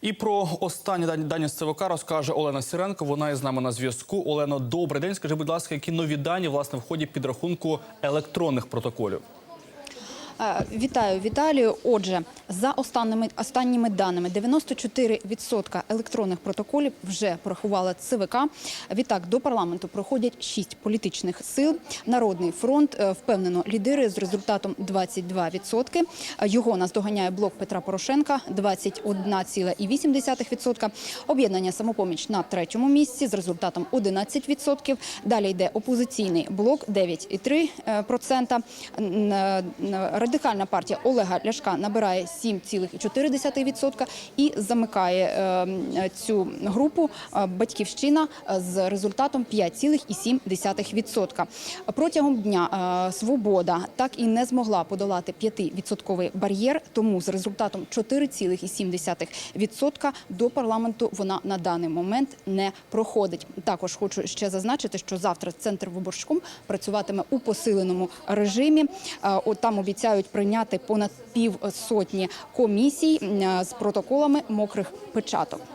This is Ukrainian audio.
І про останні дані, з ЦВК розкаже Олена Сіренко. Вона із нами на зв'язку. Олено, добрий день. Скажи, будь ласка, які нові дані власне в ході підрахунку електронних протоколів? Е, Вітаю, Віталію. Отже, за останніми останніми даними, 94% електронних протоколів вже порахувала ЦВК. Відтак до парламенту проходять шість політичних сил. Народний фронт е, впевнено лідирує з результатом 22%. Е, Його наздоганяє блок Петра Порошенка 21,8%. Об'єднання самопоміч на третьому місці з результатом 11%. Далі йде опозиційний блок 9,3%. Радикальна партія Олега Ляшка набирає 7,4% і замикає е, цю групу е, батьківщина з результатом 5,7%. Протягом дня е, свобода так і не змогла подолати 5% бар'єр, тому з результатом 4,7% до парламенту вона на даний момент не проходить. Також хочу ще зазначити, що завтра центр виборчком працюватиме у посиленому режимі. Там обіцяють прийняти понад пів сотні комісій з протоколами мокрих печаток.